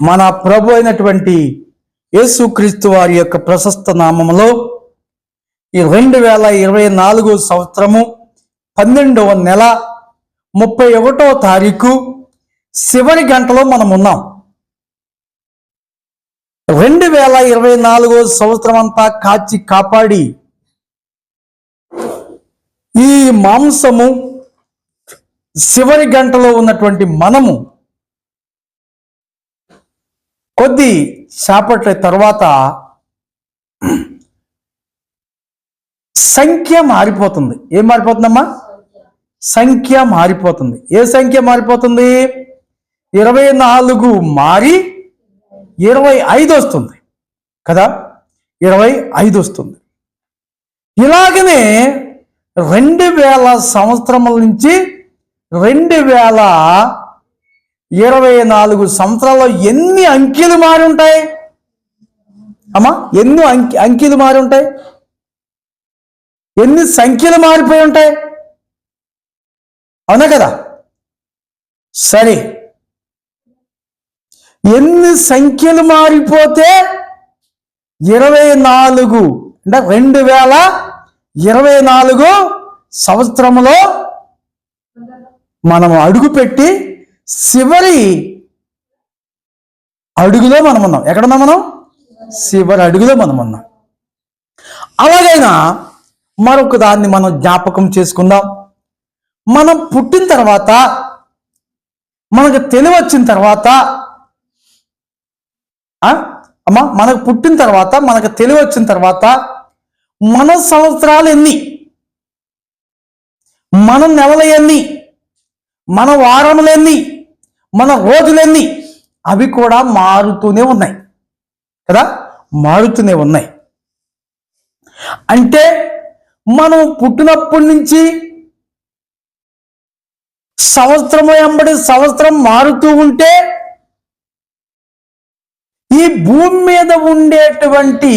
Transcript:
మన ప్రభు అయినటువంటి యేసుక్రీస్తు వారి యొక్క ప్రశస్త నామములో ఈ రెండు వేల ఇరవై నాలుగు సంవత్సరము పన్నెండవ నెల ముప్పై ఒకటో తారీఖు చివరి గంటలో మనం ఉన్నాం. రెండు వేల ఇరవై నాలుగో సంవత్సరం అంతా కాచి కాపాడి ఈ మాంసము చివరి గంటలో ఉన్నటువంటి మనము కొద్ది చేపట్ల తర్వాత సంఖ్య మారిపోతుంది. ఏం మారిపోతుందమ్మా? సంఖ్య మారిపోతుంది. ఏ సంఖ్య మారిపోతుంది? ఇరవై నాలుగు మారి ఇరవై ఐదు వస్తుంది. కదా? ఇరవై ఐదు వస్తుంది. ఇలాగనే రెండు వేల సంవత్సరముల నుంచి రెండు వేల ఇరవై నాలుగు సంవత్సరాల్లో ఎన్ని అంకెలు మారి ఉంటాయి అమ్మా ఎన్ని అంకి అంకెలు మారి ఉంటాయి ఎన్ని సంఖ్యలు మారిపోయి ఉంటాయి? అవునా కదా? సరే. ఎన్ని సంఖ్యలు మారిపోతే ఇరవై నాలుగు అంటే రెండు వేల ఇరవై నాలుగు సంవత్సరంలో మనం అడుగుపెట్టి చివరి అడుగులో మనం ఉన్నాం. ఎక్కడున్నాం మనం? చివరి అడుగులో మనం ఉన్నాం. అలాగైనా మరొక దాన్ని మనం జ్ఞాపకం చేసుకుందాం. మనం పుట్టిన తర్వాత మనకు తెలివి వచ్చిన తర్వాత అమ్మ అమ్మా మనకు పుట్టిన తర్వాత మనకు తెలివి వచ్చిన తర్వాత మన సంవత్సరాలు ఎన్ని? మన నెలలు ఎన్ని? మన వారములు ఎన్ని? మన రోజులన్నీ అవి కూడా మారుతూనే ఉన్నాయి. కదా? మారుతూనే ఉన్నాయి. అంటే మనం పుట్టినప్పటి నుంచి సంవత్సరం వెంబడి సంవత్సరం మారుతూ ఉంటే ఈ భూమి మీద ఉండేటువంటి